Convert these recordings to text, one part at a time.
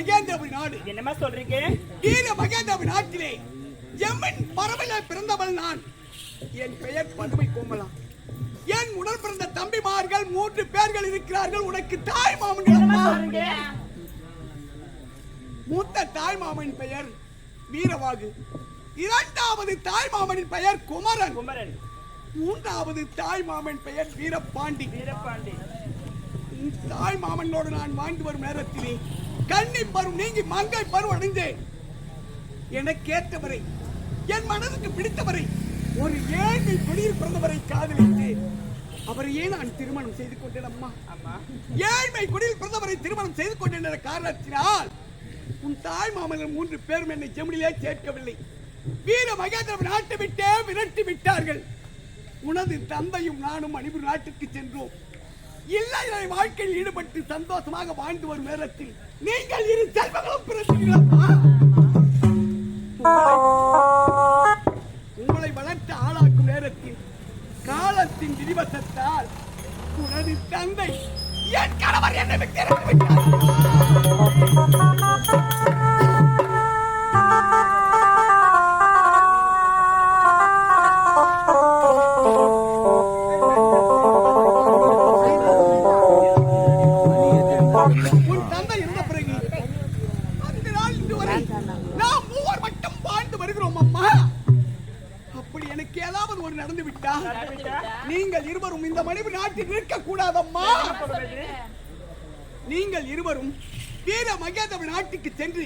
மகேந்திரபுரி நாடு. என்னமா சொல்றீங்க? வீர மகேந்திரபுரி நாட்டிலே எம்மன் பரவல பிறந்தவள் நான். என் பெயர் பதுமை கோமலா. என் உடல் பிறந்த தம்பிமார்கள் மூன்று பேர்கள் இருக்கிறார்கள். உனக்கு தாய் சொல்றீங்க? மூத்த தாய் மாமன் பெயர் வீரவாகு. இரண்டாவது தாய் மாமனின் பெயர் குமரன். குமரன். மூன்றாவது தாய் மாமன் பெயர் வீரபாண்டி வீரபாண்டி தாய் மாமனோடு நான் வாழ்ந்து வரும் நேரத்திலே கன்னி பருவம் நீங்கி மங்கை பருவம் அடைந்தேன். எனக்கேற்றவரை என் மனதுக்கு பிடித்தவரை ஒரு ஏழை குடியில் பிறந்தவரை காதலித்தேன். அவரையே நான் திருமணம் செய்து கொண்டேன் அம்மா. ஏழ்மை குடியில் பிறந்தவரை திருமணம் செய்து கொண்டேன் என்ற காரணத்தினால் உன் தாய் மாமன்கள் மூன்று பேரும் என்னை ஜெமினிலே சேர்க்கவில்லை. வீர மகேந்திரன் நாட்டை விட்டே விரட்டி விட்டார்கள். உனது தந்தையும் நானும் மணிபுர் நாட்டுக்கு சென்றோம். இல்லை வாழ்க்கையில் ஈடுபட்டு சந்தோஷமாக வாழ்ந்து வரும் நேரத்தில் நீங்கள் இரு செல்வங்களும் உங்களை வளர்த்து ஆளாக்கும் நேரத்தில் காலத்தின் விதிவசத்தால் உனது தந்தை என் கணவர் என்னை விட்டு வரை நாம் மூவர் மட்டும் வாழ்ந்து வருகிறோம் அம்மா அப்படி எனக்கு ஏதாவது ஒரு நடந்து விட்டா நீங்கள் இருவரும் இந்த மனைவி நாட்டில் இருக்க கூடாதம்மா நீங்கள் இருவரும் வீர மகேந்திர நாட்டுக்கு சென்று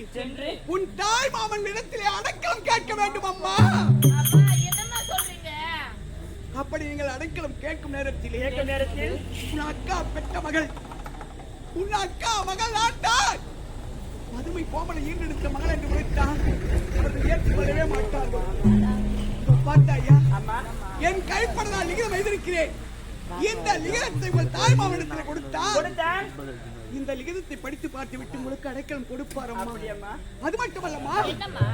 உன் தாய் மாமன் இடத்திலே அடைக்கலம் கேட்க வேண்டும் அம்மா அப்படி நீங்கள் அடைக்கலம் கேட்கும் நேரத்திலே கேட்கும் நேரத்தில் உன் அக்கா பெற்ற மகள் உன் அக்கா மகள் ஆட்டார் பதுமை கோமலை ஈண்டெடுத்த மகள் என்று உரைத்தால் அவர்கள் ஏற்று வரவே மாட்டார்கள். பார்த்தாயா? அம்மா என் கைப்பட நான் லிகிதம் எழுதியிருக்கிறேன் இந்த லிகிதத்தை உங்கள் தாய் மாவட்டத்தில் கொடுத்தால் கொடுத்தான். இந்த லிகிதத்தை படித்து பார்த்து விட்டு உங்களுக்கு அடைக்கலம் கொடுப்பார் அம்மா. அது மட்டுமல்லம்மா என்னம்மா?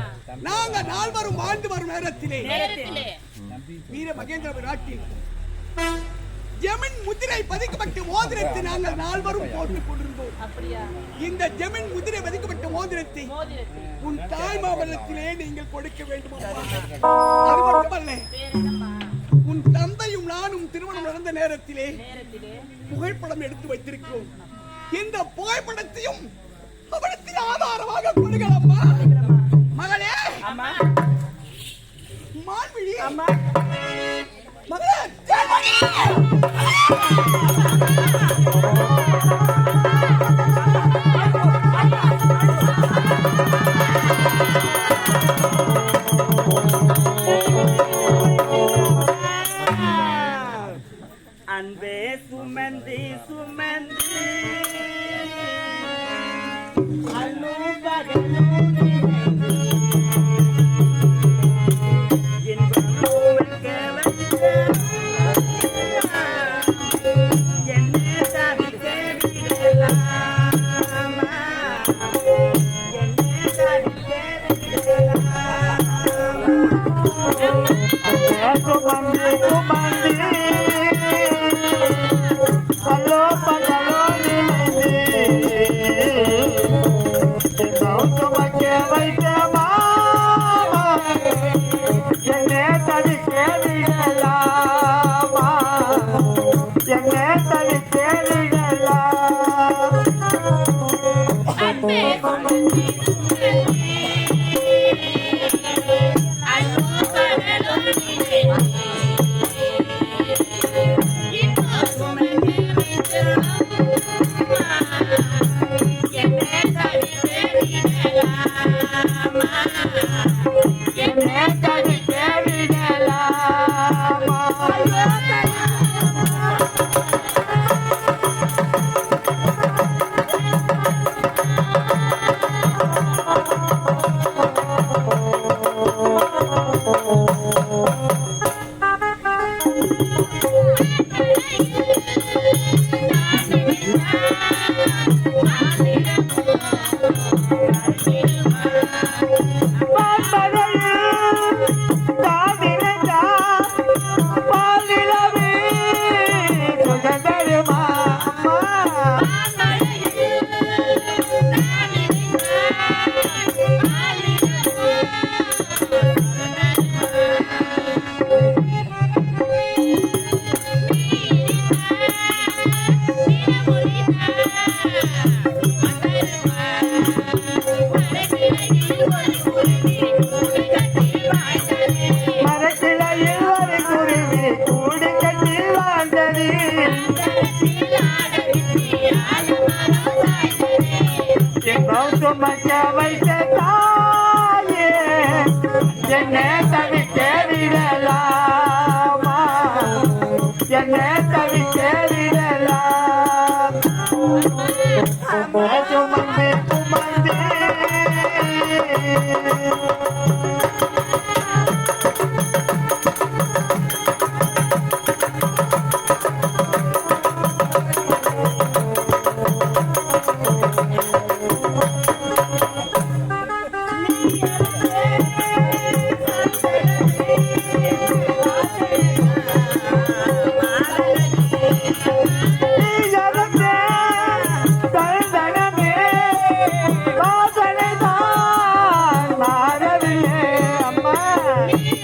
நாங்க நால்வரும் வாழ்ந்து வரும் நேரத்திலே நேரத்திலே. வீர மகேந்திர நாட்டில் ஜெமின் முதிரை பதிக்கப்பட்ட மோதிரத்தை நாங்கள் நால்வரும் போட்டுக் கொண்டிருந்தோம். இந்த ஜெமின் முதிரை பதிக்கப்பட்ட மோதிரத்தை உன் தாய் மாவட்டத்திலே நீங்கள் கொடுக்க வேண்டும். அது மட்டுமல்ல உன் தந்தையும் நானும் திருமணம் நடந்த நேரத்திலே புகைப்படம் எடுத்து வைத்திருக்கிறோம். இந்த புகைப்படத்தையும் அவனத்தின் ஆதாரமாக கொடுங்களம்மா மகளே! மான்விழி அம்மா. மகளே! Yeah. என்னை தவிக்க அம்மா பேசாமல்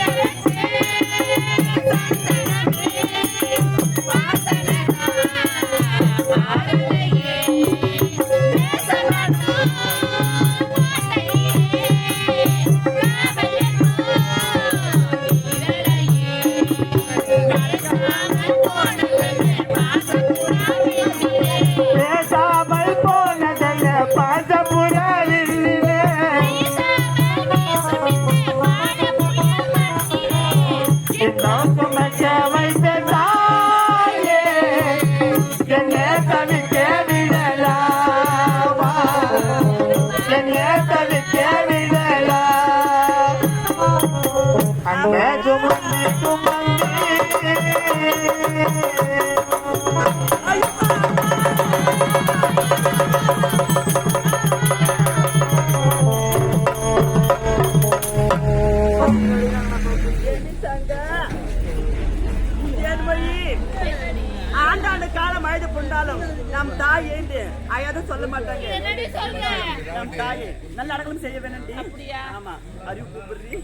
ஆண்டாண்டு அழுது கொண்டாலும் நம் தாய் ஏந்து அயாது சொல்ல மாட்டாங்க. நம் தாயை நல்ல அடக்கலம் செய்ய அப்படியா? ஆமா அறிவு கூப்பிடுறி.